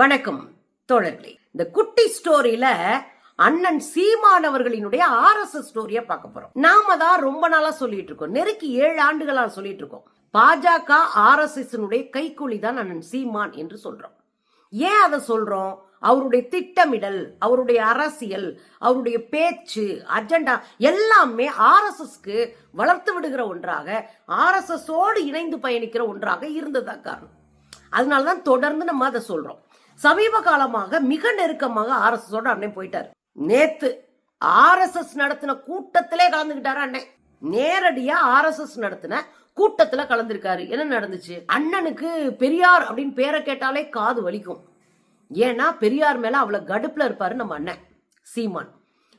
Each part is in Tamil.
வணக்கம் தோழர்களே. இந்த குட்டி ஸ்டோரியில அண்ணன் சீமானவர்களினுடைய ஆர்எஸ்எஸ் ஸ்டோரிய பார்க்க போறோம். நாம தான் ரொம்ப நாளா சொல்லிட்டு இருக்கோம். நெருக்கி ஏழு ஆண்டுகளா சொல்லிட்டு இருக்கோம். பாஜக ஆர்எஸ்எஸ் கைக்கூலி தான் அண்ணன் சீமான் என்று சொல்றோம். ஏன் அதை சொல்றோம்? அவருடைய திட்டமிடல் அவருடைய அரசியல் அவருடைய பேச்சு அஜெண்டா எல்லாமே ஆர்எஸ்எஸ்க்கு வளர்த்து விடுகிற ஒன்றாக ஆர்எஸ்எஸோடு இணைந்து பயணிக்கிற ஒன்றாக இருந்ததா காரணம். அதனால தான் தொடர்ந்து நம்ம அதை சொல்றோம். சமீப காலமாக மிக நெருக்கமாக ஆர்எஸ்எஸோட அண்ணன் போயிட்டார். நேத்து ஆர்எஸ்எஸ் நடத்தின கூட்டத்திலே கலந்துகிட்டாரு அண்ணன். நேரடியா ஆர்எஸ்எஸ் நடத்தின கூட்டத்துல கலந்திருக்காரு. என்ன நடந்துச்சு? அண்ணனுக்கு பெரியார் அப்படின்னு பேரை கேட்டாலே காது வலிக்கும். ஏன்னா பெரியார் மேல அவ்வளவு கடுப்புல இருப்பாரு நம்ம அண்ணன் சீமான்.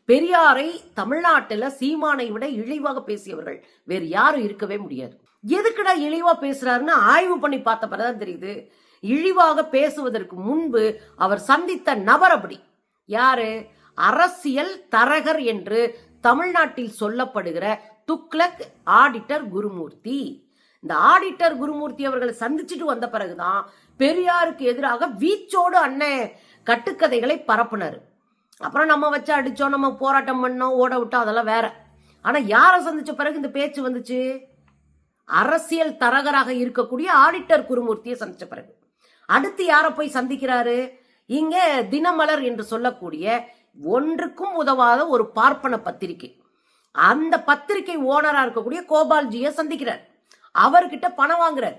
பெரியாரை தமிழ்நாட்டில் சீமானை விட இழிவாக பேசியவர்கள் வேறு யாரும் இருக்கவே முடியாது. எதுக்குடா இழிவா பேசுறாருன்னு ஆய்வு பண்ணி பார்த்த பிறகுதான் தெரியுது. இழிவாக பேசுவதற்கு முன்பு அவர் சந்தித்த நபர் அப்படி. யாரு? அரசியல் தரகர் என்று தமிழ்நாட்டில் சொல்லப்படுகிற துக்ளக் ஆடிட்டர் குருமூர்த்தி. இந்த ஆடிட்டர் குருமூர்த்தி அவர்களை சந்திச்சுட்டு வந்த பிறகுதான் பெரியாருக்கு எதிராக வீச்சோடு அண்ணன் கட்டுக்கதைகளை பரப்புனார். அப்புறம் நம்ம வச்சு அடிச்சோம் நம்ம போராட்டம் பண்ணோம் ஓட விட்டோம் அதெல்லாம் வேற. ஆனா யாரை சந்திச்ச பிறகு இந்த பேச்சு வந்துச்சு? அரசியல் தரகராக இருக்கக்கூடிய ஆடிட்டர் குருமூர்த்தியை சந்திச்ச பிறகு. அடுத்து யாரை போய் சந்திக்கிறாரு? இங்க தினமலர் என்று சொல்லக்கூடிய ஒன்றுக்கும் உதவாத ஒரு பார்ப்பன பத்திரிகை. அந்த பத்திரிகை ஓனரா இருக்கக்கூடிய கோபால்ஜியை சந்திக்கிறார். அவர்கிட்ட பணம் வாங்குறார்.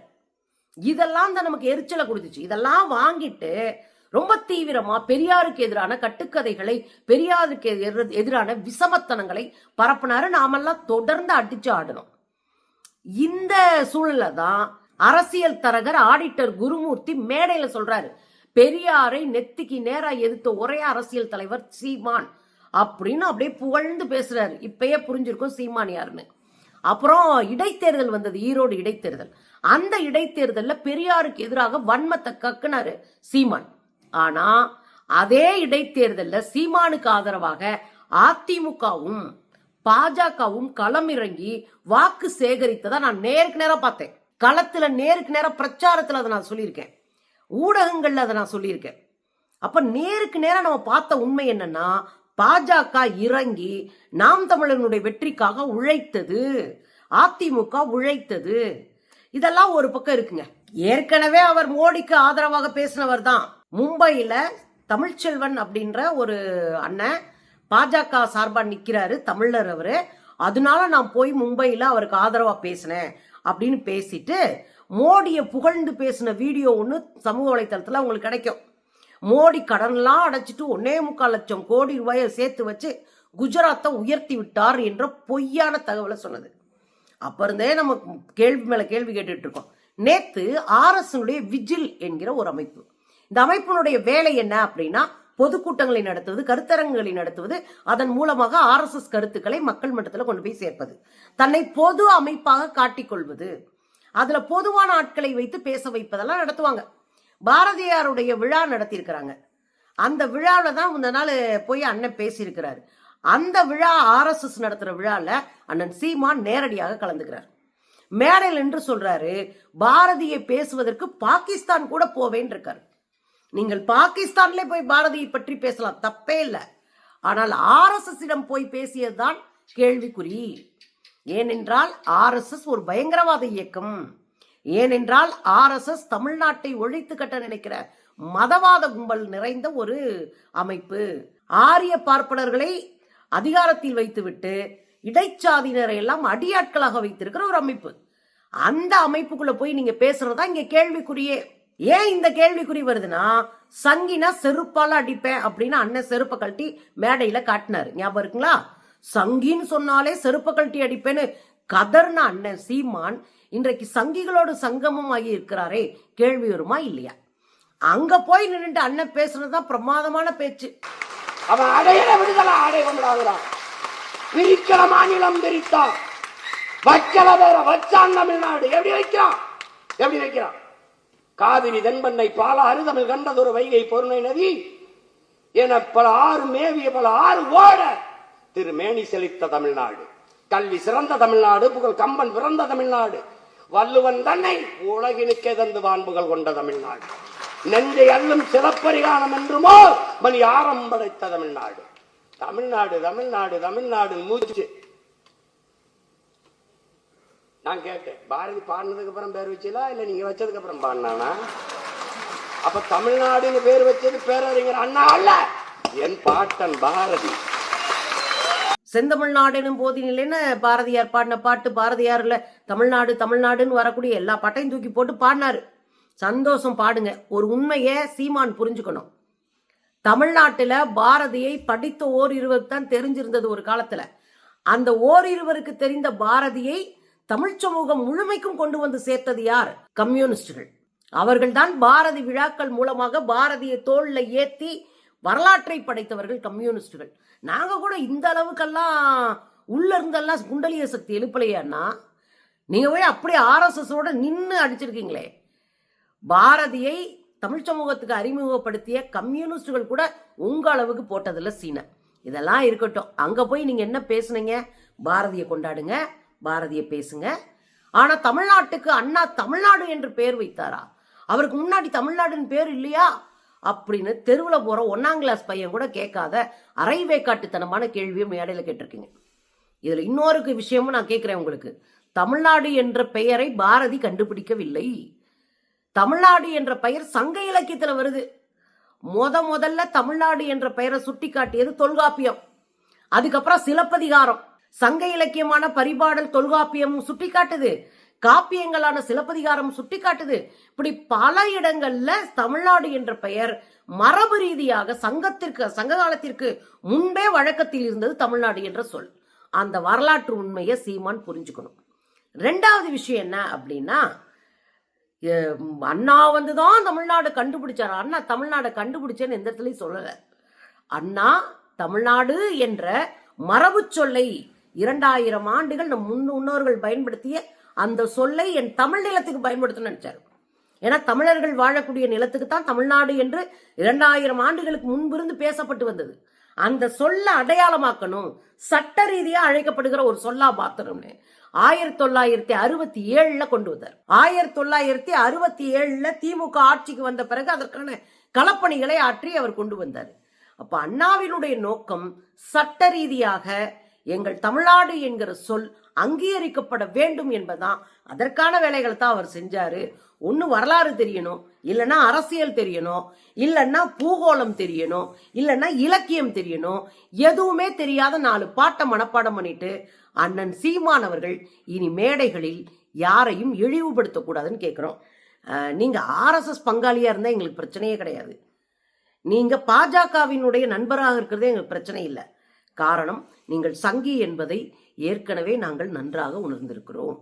இதெல்லாம் தான் நமக்கு எரிச்சலை கொடுத்துச்சு. இதெல்லாம் வாங்கிட்டு ரொம்ப தீவிரமா பெரியாருக்கு எதிரான கட்டுக்கதைகளை பெரியாருக்கு எதிரான விசமத்தனங்களை பரப்புனாரு. நாமெல்லாம் தொடர்ந்து அடிச்சு ஆடணும். இந்த சூழல்ல தான் அரசியல் தரகர் ஆடிட்டர் குருமூர்த்தி மேடையில சொல்றாரு பெரியாரை நெத்திக்கு நேரா எதிர்த்த ஒரே அரசியல் தலைவர் சீமான் அப்படின்னு அப்படியே புகழ்ந்து பேசுறாரு. இப்பயே புரிஞ்சிருக்கும் சீமான் யாருன்னு. அப்புறம் இடைத்தேர்தல் வந்தது ஈரோடு இடைத்தேர்தல். அந்த இடைத்தேர்தல்ல பெரியாருக்கு எதிராக வன்மத்தை கக்குனாரு சீமான். ஆனா அதே இடைத்தேர்தல்ல சீமானுக்கு ஆதரவாக அதிமுகவும் பாஜகவும் களமிறங்கி வாக்கு சேகரித்ததை நான் நேருக்கு நேரம் பார்த்தேன். களத்தில் நேருக்கு நேராக பிரச்சாரத்தில் அதை நான் சொல்லியிருக்கேன். ஊடகங்களில் அதை நான் சொல்லியிருக்கேன். அப்போ நேருக்கு நேராக நம்ம பார்த்த உண்மை என்னன்னா பாஜக இறங்கி நாம் தமிழனுடைய வெற்றிக்காக உழைத்தது அதிமுக உழைத்தது. இதெல்லாம் ஒரு பக்கம் இருக்குங்க. ஏற்கனவே அவர் மோடிக்கு ஆதரவாக பேசினவர் தான். மும்பையில் தமிழ்ச்செல்வன் அப்படின்ற ஒரு அண்ணன் பாஜக சார்பாக நிற்கிறாரு தமிழர் அவர். அதனால நான் போய் மும்பையில் அவருக்கு ஆதரவாக பேசினேன். அப்படின்னு பேசிட்டு மோடியை புகழ்ந்து பேசின வீடியோ ஒன்று சமூக வலைத்தளத்தில் உங்களுக்கு கிடைக்கும். மோடி கடன்லாம் அடைச்சிட்டு ஒன்னே முக்கால் லட்சம் கோடி ரூபாயை சேர்த்து வச்சு குஜராத்தை உயர்த்தி விட்டார் என்ற பொய்யான தகவலை சொன்னது. அப்போ இருந்தே நம்ம கேள்வி மேலே கேள்வி கேட்டுட்டு இருக்கோம். நேத்து விஜில் என்கிற ஒரு அமைப்பு. இந்த அமைப்பினுடைய வேலை என்ன அப்படின்னா பொதுக்கூட்டங்களை நடத்துவது கருத்தரங்குகளை நடத்துவது அதன் மூலமாக ஆர்எஸ்எஸ் கருத்துக்களை மக்கள் மட்டத்தில் கொண்டு போய் சேர்ப்பது. தன்னை பொது அமைப்பாக காட்டிக்கொள்வது. அதுல பொதுவான ஆட்களை வைத்து பேச வைப்பதெல்லாம் நடத்துவாங்க. பாரதியாருடைய விழா நடத்தியிருக்கிறாங்க. அந்த விழாவில் தான் இந்த நாள் போய் அண்ணன் பேசியிருக்கிறாரு. அந்த விழா ஆர்எஸ்எஸ் நடத்துகிற விழாவில் அண்ணன் சீமான் நேரடியாக கலந்துக்கிறார். மேடையில் என்று சொல்றாரு பாரதியை பேசுவதற்கு பாகிஸ்தான் கூட போவேன் இருக்காரு. நீங்கள் பாகிஸ்தான்ல போய் பாரதியை பற்றி பேசலாம். தப்பே இல்லை. ஆனால் ஆர்எஸ்எஸிடம் போய் பேசியதுதான் கேள்விக்குறி. ஏனென்றால் ஆர்எஸ்எஸ் ஒரு பயங்கரவாத இயக்கம். ஏனென்றால் ஆர்எஸ்எஸ் தமிழ்நாட்டை ஒழித்து கட்ட நினைக்கிற மதவாத கும்பல் நிறைந்த ஒரு அமைப்பு. ஆரிய பார்ப்பனர்களை அதிகாரத்தில் வைத்துவிட்டு இடைச்சாதியினரை எல்லாம் அடியாட்களாக வைத்திருக்கிற ஒரு அமைப்பு. அந்த அமைப்புக்குள்ள போய் நீங்க பேசுறதா இங்க கேள்விக்குறியே. ஏன் இந்த கேள்விக்குறி வருதுன்னா சங்கினா செருப்பால அடிப்பேன் அப்படின்னு அண்ணன் செருப்பை கழட்டி மேடையில காட்டினாரு. ஞாபகம் இருக்குங்களா? சங்கின்னு சொன்னாலே செருப்பை கழட்டி அடிப்பேன்னு கதர்ன அண்ணன் சீமான் இன்றைக்கு சங்கிகளோடு சங்கமம் ஆகி இருக்கிறாரே கேள்வி வருமா இல்லையா? அங்க போய் நின்றுட்டு அண்ணன் பேசுனதுதான் பிரமாதமான பேச்சு. அவன் அடையிற விடுதலை அடைவங்களாகிறான் பிரிக்கிற மாநிலம் பிரித்தான். வைக்கல வேற வச்சான் தமிழ்நாடு. எப்படி வைக்கிறான்? எப்படி வைக்கிறான்? காவிரி தென்பண்ணை பாலாறு தமிழ் கண்டதொரு வைகை பொருணை நதி என பல ஆறு மேவிய பல ஆறு ஓட திரு மேனி செழித்த தமிழ்நாடு கல்வி சிறந்த தமிழ்நாடு புகழ் கம்பன் பிறந்த தமிழ்நாடு வள்ளுவன் தன்னை உலகினுக்கே தந்து வான்புகள் கொண்ட தமிழ்நாடு. நெஞ்சை அல்லும் சிலப்பரிகானம் என்றுமோ மணி ஆரம் படைத்த தமிழ்நாடு. தமிழ்நாடு தமிழ்நாடு தமிழ்நாடு மூச்சு. நான் கேட்டேன் பாரதி பாடினதுக்கு அப்புறம் பேர் வச்சீங்களா? இல்ல நீங்க வச்சதுக்கு அப்புறம் பாடினானா? அப்ப தமிழ்நாடுன்னு பேர் வச்சது பேரறிஞர் அண்ணா அல்ல என் பாட்டன் பாரதி. செந்தமிழ்நாடு எனும் போதினிலேன்னு பாரதியார் பாடின பாட்டு? பாரதியார்ல தமிழ்நாடு தமிழ்நாடுன்னு வரக்கூடிய எல்லா பாட்டையும் தூக்கி போட்டு பாடினாரு. சந்தோஷம் பாடுங்க ஒரு உண்மையை சீமான் புரிஞ்சுக்கணும். தமிழ்நாட்டுல பாரதியை படித்த ஓரிருவருக்கு தான் தெரிஞ்சிருந்தது ஒரு காலத்துல. அந்த ஓரிருவருக்கு தெரிந்த பாரதியை தமிழ் சமூகம் முழுமைக்கும் கொண்டு வந்து சேர்த்தது யார்? கம்யூனிஸ்டுகள். அவர்கள்தான் பாரதி விழாக்கள் மூலமாக பாரதியை தோல்ல ஏத்தி வரலாற்றை படைத்தவர்கள் கம்யூனிஸ்டுகள். நாங்க கூட இந்த அளவுக்கெல்லாம் உள்ள இருந்தெல்லாம் குண்டலிய சக்தி எழுப்பலையான்னா நீங்க போய் அப்படியே ஆர்எஸ்எஸோட நின்று அடிச்சிருக்கீங்களே. பாரதியை தமிழ் சமூகத்துக்கு அறிமுகப்படுத்திய கம்யூனிஸ்டுகள் கூட உங்க அளவுக்கு போட்டதில்ல சீனை. இதெல்லாம் இருக்கட்டும். அங்க போய் நீங்க என்ன பேசுனீங்க? பாரதியை கொண்டாடுங்க. பாரதியை பேசுங்க. ஆனா தமிழ்நாட்டுக்கு அண்ணா தமிழ்நாடு என்று பெயர் வைத்தாரா? அவருக்கு முன்னாடி தமிழ்நாடுன்னு பேர் இல்லையா? அப்படின்னு தெருவில் போற ஒன்னாம் கிளாஸ் பையன் கூட கேட்காத அரைவேக்காட்டுத்தனமான கேள்வியும் மேடையில் கேட்டிருக்கீங்க. இதுல இன்னொரு விஷயமும் நான் கேட்கிறேன் உங்களுக்கு. தமிழ்நாடு என்ற பெயரை பாரதி கண்டுபிடிக்கவில்லை. தமிழ்நாடு என்ற பெயர் சங்க இலக்கியத்தில் வருது. முத முதல்ல தமிழ்நாடு என்ற பெயரை சுட்டி காட்டியது தொல்காப்பியம். அதுக்கப்புறம் சிலப்பதிகாரம். சங்க இலக்கியமான பரிபாடல் தொல்காப்பியம் சுட்டிக்காட்டுது. காப்பியங்களான சிலப்பதிகாரம் சுட்டிக்காட்டுது. இப்படி பல இடங்கள்ல தமிழ்நாடு என்ற பெயர் மரபு ரீதியாக சங்கத்திற்கு சங்க காலத்திற்கு முன்பே வழக்கத்தில் இருந்தது தமிழ்நாடு என்ற சொல். அந்த வரலாற்று உண்மையை சீமான் புரிஞ்சுக்கணும். ரெண்டாவது விஷயம் என்ன அப்படின்னா அண்ணா வந்து தான் தமிழ்நாடு கண்டுபிடிச்சார். அண்ணா தமிழ்நாடை கண்டுபிடிச்சேன்னு எந்த இடத்துலையும் சொல்லலை. அண்ணா தமிழ்நாடு என்ற மரபு சொல்லை இரண்டாயிரம் ஆண்டுகள் நம் முன் முன்னோர்கள் பயன்படுத்திய அந்த சொல்லை என் தமிழ் நிலத்துக்கு பயன்படுத்தணும்னு நினைச்சாரு. ஏன்னா தமிழர்கள் வாழக்கூடிய நிலத்துக்கு தான் தமிழ்நாடு என்று இரண்டாயிரம் ஆண்டுகளுக்கு முன்பிருந்து பேசப்பட்டு வந்தது. அந்த சொல்ல அடையாளமாக்கணும் சட்ட ரீதியா அழைக்கப்படுகிற ஒரு சொல்லா மாத்தணும்னு ஆயிரத்தி தொள்ளாயிரத்தி அறுபத்தி ஏழுல கொண்டு வந்தார். ஆயிரத்தி தொள்ளாயிரத்தி அறுபத்தி ஏழுல திமுக ஆட்சிக்கு வந்த பிறகு அதற்கான களப்பணிகளை ஆற்றி அவர் கொண்டு வந்தார். அப்ப அண்ணாவினுடைய நோக்கம் சட்ட ரீதியாக எங்கள் தமிழ்நாடு என்கிற சொல் அங்கீகரிக்கப்பட வேண்டும் என்பதுதான். அதற்கான வேலைகளை தான் அவர் செஞ்சாரு. ஒன்று வரலாறு தெரியணும். இல்லைன்னா அரசியல் தெரியணும். இல்லைன்னா பூகோளம் தெரியணும். இல்லைன்னா இலக்கியம் தெரியணும். எதுவுமே தெரியாத நாலு பாட்டை மனப்பாடம் பண்ணிட்டு அண்ணன் சீமான் அவர்கள் இனி மேடைகளில் யாரையும் இழிவுபடுத்தக்கூடாதுன்னு கேட்குறோம் நீங்கள் ஆர்எஸ்எஸ் பங்காளியாக இருந்தால் எங்களுக்கு பிரச்சனையே கிடையாது. நீங்கள் பாஜகவினுடைய நண்பராக இருக்கிறதே எங்களுக்கு பிரச்சனை இல்லை. காரணம் நீங்கள் சங்கி என்பதை ஏற்கனவே நாங்கள் நன்றாக உணர்ந்திருக்கிறோம்.